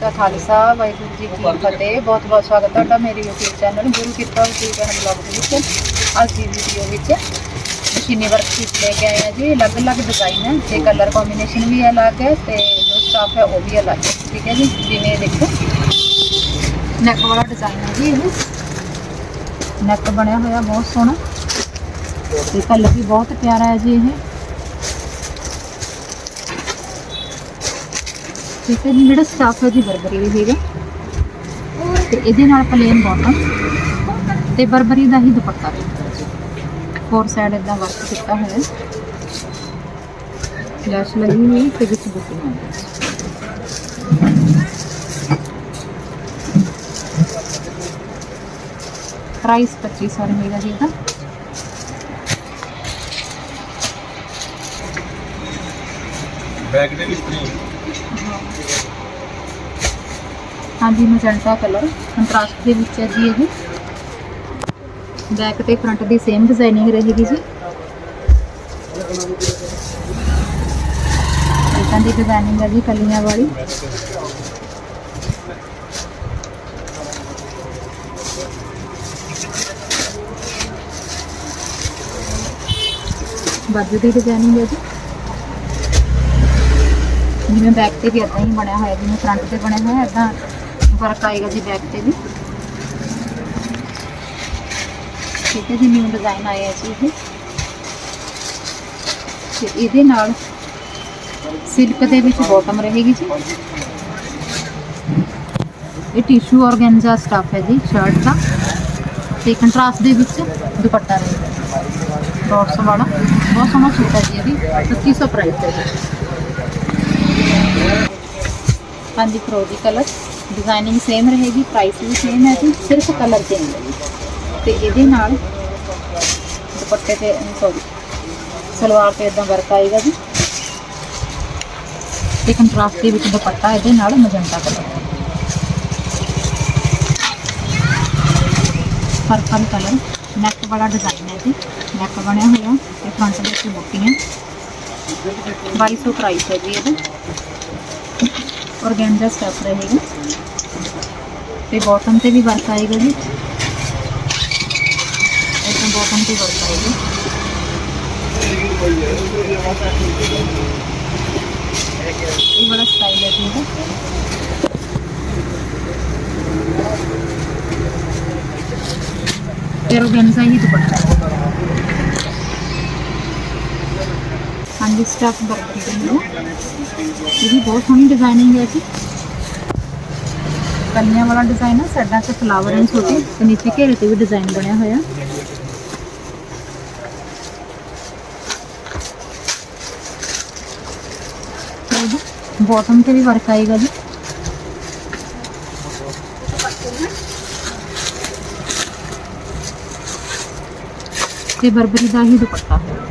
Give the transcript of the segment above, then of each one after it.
ਦਾ ਖਾਲਸਾ, ਵਾਹਿਗੁਰੂ ਜੀ ਕੀ ਫਤਿਹ। ਬਹੁਤ ਬਹੁਤ ਸਵਾਗਤ ਤੁਹਾਡਾ ਮੇਰੇ YouTube ਚੈਨਲ ਗੁਰੂ ਕਿਰਪਾ ਬੁਟੀਕ ਐਂਡ ਬਲੌਗ ਦੇ ਵਿੱਚ ਅੱਜ ਦੀ ਵੀਡੀਓ ਵਿੱਚ ਮਸ਼ੀਨੀ ਵਰਕ ਪੀਸ ਲੈ ਕੇ ਆਏ ਹਾਂ ਜੀ। ਅਲੱਗ-ਅਲੱਗ ਡਿਜ਼ਾਈਨ ਹੈ ਤੇ ਕਲਰ ਕੰਬੀਨੇਸ਼ਨ ਵੀ ਅਲੱਗ ਹੈ ਤੇ ਜੋ ਸਟਾਫ ਹੈ ਉਹ ਵੀ ਅਲੱਗ ਹੈ ਠੀਕ ਹੈ ਜੀ? ਜਿਵੇਂ ਦੇਖੋ। ਨੈਕ ਵਾਲਾ ਡਿਜ਼ਾਈਨ ਹੈ ਜੀ ਇਹ। ਨੈਕ ਬਣਿਆ ਹੋਇਆ ਬਹੁਤ ਸੋਹਣਾ। ਤੇ ਕਲਰ ਵੀ ਬਹੁਤ ਪਿਆਰਾ ਹੈ ਜੀ ਇਹ। ਠੀਕ ਹੈ ਜੀ ਜਿਹੜਾ ਸਟਾਫ ਹੈ ਜੀ ਬਰਬਰੀ ਵੀ ਹੈਗਾ ਤੇ ਇਹਦੇ ਨਾਲ ਪਲੇਨ ਬਾਟਮ ਤੇ ਬਰਬਰੀ ਦਾ ਹੀ ਦੁਪੱਟਾ ਵੀ ਫੋਰ ਸਾਈਡ ਇਦਾਂ ਵਰਕ ਕੀਤਾ ਹੋਇਆ। ਹੈ ਲੈਸ਼ ਲੱਗੀ ਹੋਈ ਤੇ ਵਿੱਚ ਬੁੱਟੀਆਂ ਨੇ ਪ੍ਰਾਈਸ 2500 ਰਹੇਗਾ ਜੀ ਇਹਦਾ। ਬੈਗ ਦੇ ਵਿੱਚ ਨਹੀਂ। ਹਾਂਜੀ ਮੈਜੈਂਟਾ ਕਲਰ ਕੰਟਰਾਸਟ ਦੇ ਵਿੱਚ ਹੈ ਜੀ ਇਹ। ਬੈਕ ਤੇ ਫਰੰਟ ਦੀ ਸੇਮ ਡਿਜ਼ਾਈਨਿੰਗ ਰਹੇਗੀ ਜੀ। ਇਦਾਂ ਦੀ ਡਿਜ਼ਾਈਨਿੰਗ ਹੈ ਜੀ ਕਲੀਆਂ ਵਾਲੀ। ਬਾਜੂ ਦੀ ਡਿਜ਼ਾਈਨਿੰਗ ਹੈ ਜੀ। ਜਿਵੇਂ ਬੈਕ ਤੇ ਵੀ ਇਦਾਂ ਹੀ ਬਣਿਆ ਹੋਇਆ, ਜਿਵੇਂ ਫਰੰਟ ਤੇ ਬਣਿਆ ਹੋਇਆ ਇਦਾਂ ਫ਼ਰਕ ਆਏਗਾ ਜੀ ਬੈਕ ਤੇ ਵੀ। ਠੀਕ ਹੈ ਜੀ ਨਿਊ ਡਿਜ਼ਾਈਨ ਆਇਆ ਜੀ ਇਹ। ਤੇ ਇਹਦੇ ਨਾਲ ਸਿਲਕ ਦੇ ਵਿੱਚ ਬਾਟਮ ਰਹੇਗੀ ਜੀ। ਇਹ ਟਿਸ਼ੂ ਔਰਗੈਂਜ਼ਾ ਸਟਫ ਹੈ ਜੀ ਸ਼ਰਟ ਦਾ। ਤੇ ਕੰਟਰਾਸਟ ਦੇ ਵਿੱਚ ਦੁਪੱਟਾ ਰਹੇਗਾ। ਡਾਟਸ ਵਾਲਾ। ਬਹੁਤ ਸੋਹਣਾ ਸੂਟ ਹੈ ਜੀ ਇਹ ਵੀ 2500 ਪ੍ਰਾਈਸ ਹੈ ਜੀ। ਹਾਂਜੀ ਫਰੋਜ਼ੀ ਕਲਰ ਡਿਜ਼ਾਈਨਿੰਗ ਸੇਮ ਰਹੇਗੀ ਪ੍ਰਾਈਸ ਵੀ ਸੇਮ ਹੈ ਜੀ, ਸਿਰਫ ਕਲਰ ਚੇਂਜ ਹੈ ਤੇ ਇਹਦੇ ਨਾਲ ਦੁਪੱਟੇ ਤੇ ਸੌਰੀ ਸਲਵਾਰ ਤੇ ਇਦਾਂ ਵਰਕ ਆਏਗਾ ਜੀ। ਤੇ ਕੰਟਰਾਸਟ ਦੇ ਵਿੱਚ ਦੁਪੱਟਾ ਇਹਦੇ ਨਾਲ magenta colour purple colour neck ਵਾਲਾ ਡਿਜ਼ਾਈਨ ਹੈ ਜੀ। ਨੈਕ ਬਣਿਆ ਹੋਇਆ, ਤੇ ਫਰੰਟ ਦੇ ਉੱਤੇ ਬੁੱਟੀਆਂ 2200 ਪ੍ਰਾਈਸ ਹੈ ਜੀ ਇਹਦਾ। और गेंजा स्टफ़ रहेगा। फिर बॉटम पे भी वर्क आएगा जी। इसमें बॉटम पे वर्क आएगा। ये बड़ा स्टाइल लगेगा एरोगेंजा ही दुपट्टा ਹੀ ਦੁਪੱਟਾ ਹੈ ਹਾਂਜੀ ਸਟਫ ਬਰਬਰੀ ਦੇ ਨਾਲ ਇਹ ਵੀ ਬਹੁਤ ਸੋਹਣੀ ਡਿਜ਼ਾਈਨਿੰਗ ਹੈ ਜੀ ਕੰਨਿਆਂ ਵਾਲਾ ਡਿਜ਼ਾਈਨ ਹੈ ਸਾਡਾ ਤੇ ਫਲਾਵਰ ਐਂਡ ਛੋਟੇ ਤੇ ਨੀਚੇ ਘੇਰੇ ਤੇ ਵੀ ਡਿਜ਼ਾਈਨ ਬਣਿਆ ਹੋਇਆ ਬਾਟਮ ਤੇ ਵੀ ਵਰਕ ਆਏਗਾ ਜੀ ਤੇ ਬਰਬਰੀ ਦਾ ਹੀ ਦੁਪੱਟਾ ਹੈ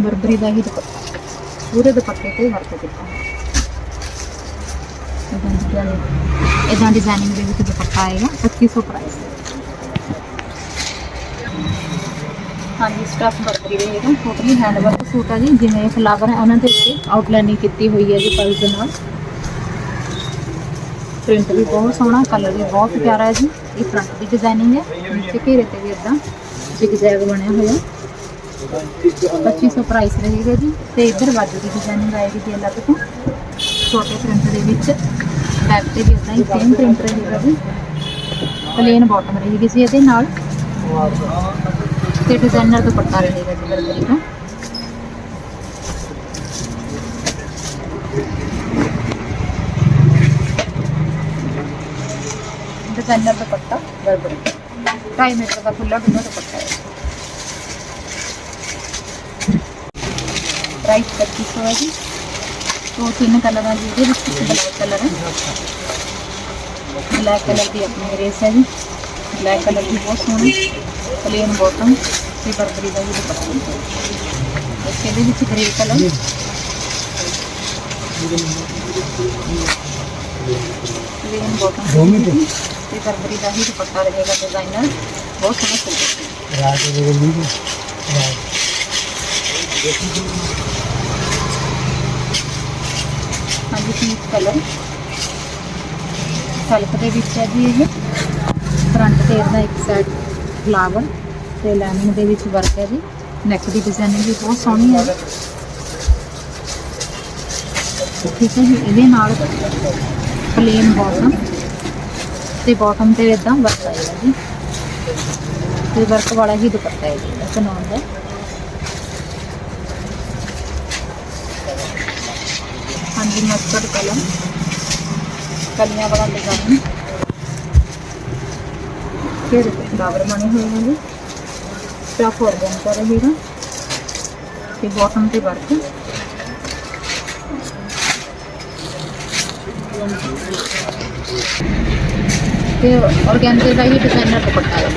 ਬਰਬਰੀ ਦਾ ਹੀ ਦੁਪੱਟਾ ਪੂਰੇ ਦੁਪੱਟੇ ਤੇ ਵਰਕ ਕੀਤਾ ਹੈ ਇਦਾਂ ਡਿਜ਼ਾਈਨਿੰਗ ਦੇ ਵਿੱਚ ਦੁਪੱਟਾ ਆਏਗਾ 2500 ਪ੍ਰਾਈਸ ਹਾਂਜੀ ਸਟਫ ਬਰਬਰੀ ਰਹੇਗਾ ਟੋਟਲੀ ਹੈਂਡ ਵਰਕ ਸੂਟ ਆ ਜੀ ਜਿਵੇਂ ਫਲਾਵਰ ਹੈ ਉਹਨਾਂ ਦੇ ਉੱਤੇ ਆਊਟਲਾਈਨਿੰਗ ਕੀਤੀ ਹੋਈ ਹੈ ਜੀ ਪਲਸ ਦੇ ਨਾਲ ਪ੍ਰਿੰਟ ਵੀ ਬਹੁਤ ਸੋਹਣਾ ਕਲਰ ਵੀ ਬਹੁਤ ਪਿਆਰਾ ਹੈ ਜੀ ਇਹ ਫਰੰਟ ਦੀ ਡਿਜ਼ਾਈਨਿੰਗ ਹੈ ਨੀਚੇ ਘੇਰੇ ਤੇ ਵੀ ਇਦਾਂ ਜ਼ਿਗਜ਼ੈਗ ਬਣਿਆ ਹੋਇਆ 2500 ਪ੍ਰਾਈਸ ਰਹੇਗਾ ਜੀ ਤੇ ਇੱਧਰ ਬਾਜੂ ਦੀ ਡਿਜ਼ਾਈਨਿੰਗ ਆਏਗੀ ਜੀ ਅਲੱਗ ਤੋਂ ਛੋਟੇ ਪ੍ਰਿੰਟ ਦੇ ਵਿੱਚ ਬੈਕ ਤੇ ਵੀ ਇਦਾਂ ਹੀ ਸੇਮ ਪ੍ਰਿੰਟ ਰਹੇਗਾ ਜੀ ਪਲੇਨ ਬਾਟਮ ਰਹੇਗੀ ਜੀ ਇਹਦੇ ਨਾਲ ਤੇ ਡਿਜ਼ਾਈਨਰ ਦੁਪੱਟਾ ਰਹੇਗਾ ਜੀ ਬਰਬਰੀ ਦਾ ਡਿਜ਼ਾਈਨਰ ਦੁਪੱਟਾ ਬਰਬਰੀ 2.5 ਮੀਟਰ ਦਾ ਖੁੱਲਾ ਡੁੱਲਾ ਦੁਪੱਟਾ राइट कलर की सोया की तो तीन कलर हैं जी ब्लैक कलर है। ब्लैक कलर की अपनी रेस है जी। ब्लैक कलर की बहुत सोहनी प्लेन बॉटम से बर्फरी का जी दुपट्टा इसके ग्रे कलर प्लेन बॉटम से का ही दुपट्टा रहेगा डिज़ाइनर बहुत सोहना सिल्क ਬਹੁਤ ਪੀਚ ਕਲਰ? ਸਲਕ ਦੇ ਵਿੱਚ ਹੈ ਜੀ ਇਹ। ਫਰੰਟ ਤੇ ਇਹਦਾ ਇੱਕ ਸਾਈਡ ਫਲਾਵਰ ਤੇ ਲਾਈਨਿੰਗ ਦੇ ਵਿੱਚ ਵਰਕ ਹੈ ਜੀ। ਨੈਕ ਦੀ ਡਿਜ਼ਾਈਨਿੰਗ ਵੀ ਬਹੁਤ ਸੋਹਣੀ ਹੈ ਠੀਕ ਹੈ ਜੀ, ਇਹਦੇ ਨਾਲ ਪਲੇਨ ਬਾਟਮ ਤੇ ਬਾਟਮ ਤੇ ਇਦਾਂ ਵਰਕ ਆਏਗਾ ਜੀ। ਤੇ ਵਰਕ ਵਾਲਾ ਹੀ ਦੁਪੱਟਾ ਹੈ ਜੀ ਕਨੌਨ ਦਾ। जी मस्टर्ड कलम कलियाँ बड़ा लगाऊँगी फिर फ्लावर बने हुए हैं जी। स्टफ़ और बन का रहेगा फिर बॉटम पे वर्क और कैंसर का ही डिज़ाइनर दुपट्टा तो है।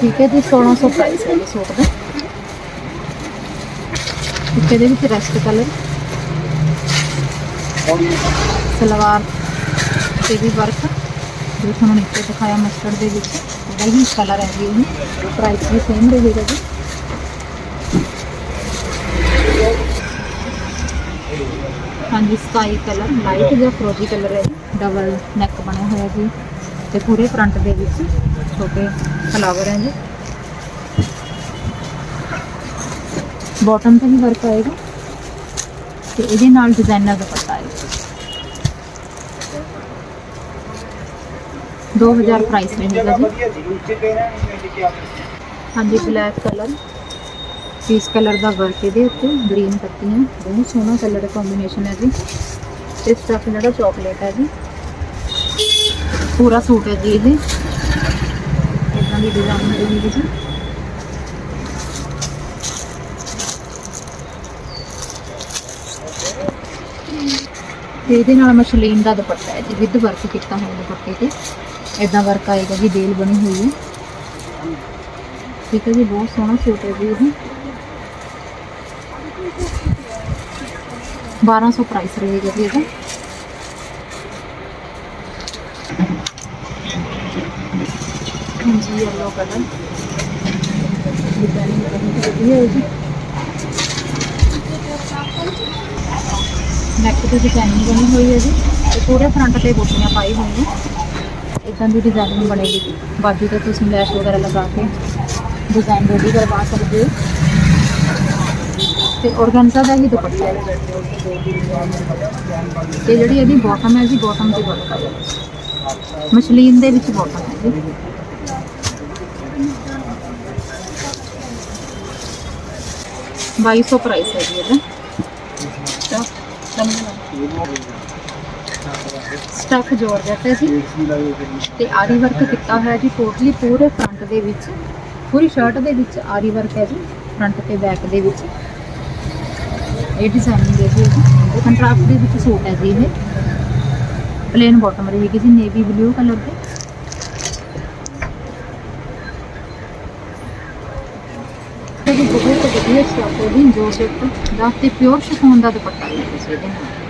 ठीक है जी, सोलह सौ प्राइस है जी, सूट का ਇੱਕ ਇਹਦੇ ਵਿੱਚ ਰੈਸਟ ਕਲਰ ਸਲਵਾਰ ਤੇ ਵੀ ਵਰਕ ਜੋ ਤੁਹਾਨੂੰ ਨੀਚੇ ਦਿਖਾਇਆ ਮਸਟਰਡ ਦੇ ਵਿੱਚ, ਉਹਦਾ ਹੀ ਕਲਰ ਹੈ ਜੀ ਇਹ ਪ੍ਰਾਈਸ ਵੀ ਸੇਮ ਰਹੇਗਾ ਜੀ। ਹਾਂਜੀ ਸਕਾਈ ਕਲਰ ਲਾਈਟ ਜਿਹਾ ਫਰੋਜ਼ੀ ਕਲਰ ਹੈ ਡਬਲ ਨੈਕ ਬਣਿਆ ਹੋਇਆ ਜੀ। ਤੇ ਪੂਰੇ ਫਰੰਟ ਦੇ ਵਿੱਚ ਛੋਟੇ ਫਲਾਵਰ ਹੈ ਜੀ। ਬਾਟਮ ਤੇ ਵੀ ਵਰਕ ਆਏਗਾ ਤੇ ਇਹਦੇ ਨਾਲ ਡਿਜ਼ਾਈਨਰ ਦੁਪੱਟਾ ਆਏਗਾ 2000 ਪ੍ਰਾਈਸ ਰਹੇਗਾ ਜੀ ਹਾਂਜੀ ਬਲੈਕ ਕਲਰ ਪੀਸ ਕਲਰ ਦਾ ਵਰਕ ਇਹਦੇ ਉੱਤੇ ਗ੍ਰੀਨ ਪੱਤੀਆਂ ਬਹੁਤ ਸੋਹਣਾ ਕਲਰ ਕੰਬੀਨੇਸ਼ਨ ਹੈ ਜੀ ਤੇ ਸਟਫ ਜਿਹੜਾ ਚਾਕਲੇਟ ਹੈ ਜੀ ਪੂਰਾ ਸੂਟ ਹੈ ਜੀ ਇਹ ਇਦਾਂ ਦੀ ਡਿਜ਼ਾਈਨ ਰਹੇਗੀ ਜੀ ਤੇ ਇਹਦੇ ਨਾਲ ਮਸ਼ਲੀਨ ਦਾ ਦੁਪੱਟਾ ਹੈ ਜੀ ਵਿਦ ਵਰਕ ਕੀਤਾ ਹੋਇਆ ਦੁਪੱਟੇ ਤੇ ਇਦਾਂ ਵਰਕ ਆਏਗਾ ਜੀ ਦੇਲ ਬਣੀ ਹੋਈ ਹੈ ਠੀਕ ਹੈ ਜੀ ਬਹੁਤ ਸੋਹਣਾ ਸੂਟ ਹੈ ਜੀ ਇਹ 1200 ਪ੍ਰਾਈਸ ਰਹੇਗਾ ਜੀ ਇਹਦਾ ਹਾਂਜੀ ਯੈਲੋ ਕਲਰ ਡਿਜ਼ਾਈਨ ਬਹੁਤ ਵਧੀਆ ਹੈ ਜੀ ਨੈਕ ਤੇ ਡਿਜ਼ਾਈਨਿੰਗ ਬਣੀ ਹੋਈ ਹੈ ਜੀ ਤੇ ਪੂਰੇ ਫਰੰਟ ਤੇ ਬੂਟੀਆਂ ਪਾਈ ਹੋਈਆਂ। ਇਦਾਂ ਦੀ ਡਿਜ਼ਾਈਨਿੰਗ ਬਣੇਗੀ ਬਾਜੂ ਤੇ ਤੁਸੀਂ ਲੈਸ਼ ਵਗੈਰਾ ਲਗਾ ਕੇ ਡਿਜ਼ਾਈਨ ਰੈਡੀ ਕਰਵਾ ਸਕਦੇ ਹੋ। ਤੇ ਔਰਗੈਂਜ਼ਾ ਦਾ ਹੀ ਦੁਪੱਟਾ ਹੈ। ਤੇ ਜਿਹੜੀ ਇਹਦੀ ਬਾਟਮ ਹੈ ਜੀ ਬਾਟਮ ਦੀ ਵਰਕ ਹੈ ਮਸ਼ਲੀਨ ਦੇ ਵਿੱਚ ਬਾਟਮ ਹੈ ਜੀ। ਬਾਈ ਸੌ ਪ੍ਰਾਈਸ ਹੈ ਜੀ ਇਹਦਾ। ਸਟਫ ਜੋਰਜਟ ਹੈ ਜੀ ਤੇ ਆਰੀ ਵਰਕ ਕੀਤਾ ਹੋਇਆ ਜੀ ਟੋਟਲੀ ਪੂਰੇ ਫਰੰਟ ਦੇ ਵਿੱਚ, ਪੂਰੀ ਸ਼ਰਟ ਦੇ ਵਿੱਚ ਆਰੀ ਵਰਕ ਹੈ ਜੀ ਫਰੰਟ ਤੇ ਬੈਕ ਦੇ ਵਿੱਚ। ਇਹ ਡਿਜ਼ਾਈਨਿੰਗ ਹੈ ਜੀ। ਕੰਟਰਾਸਟ ਦੇ ਵਿੱਚ ਸੂਟ ਹੈ ਜੀ ਇਹ। ਪਲੇਨ ਬਾਟਮ ਰਹੇਗੀ ਜੀ ਨੇਵੀ ਬਲੂ ਕਲਰ ਦੇ। ਇਹ ਵੀ ਬਹੁਤ ਵਧੀਆ ਸਟਾਫ ਹੈ ਜੀ ਜੋਰਜਟ ਦਾ ਤੇ ਪਿਓਰ ਸ਼ਿਫੋਨ ਦਾ ਦੁਪੱਟਾ ਹੈ। ਜੀ ਇਹਦੇ ਨਾਲ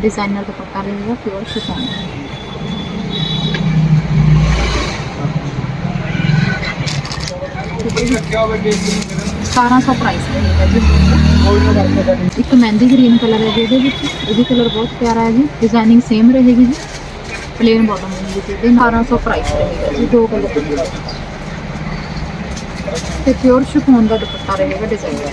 डिजाइनर दुपट्टा रहेगा प्योर शिफॉन ਸਤਾਰਾਂ ਸੌ ਪ੍ਰਾਈਸ ਰਹੇਗਾ ਜੀ ਇੱਕ ਮਹਿੰਦੀ ਗ੍ਰੀਨ ਕਲਰ ਹੈ ਜੀ ਇਹਦੇ ਵਿੱਚ ਇਹਦੀ ਕਲਰ ਬਹੁਤ ਪਿਆਰਾ ਹੈ ਜੀ ਡਿਜ਼ਾਈਨਿੰਗ ਸੇਮ ਰਹੇਗੀ ਜੀ ਪਲੇਨ ਬਾਟਮ ਰਹੇਗੀ ਜੀ ਇਹਦੇ 1200 ਪ੍ਰਾਈਸ ਰਹੇਗਾ ਜੀ ਦੋ ਕਲਰ ਦੇ ਵਿੱਚ ਤੇ ਪਿਓਰ ਸ਼ਿਫੋਨ ਦਾ ਦੁਪੱਟਾ ਰਹੇਗਾ ਡਿਜ਼ਾਈਨਰ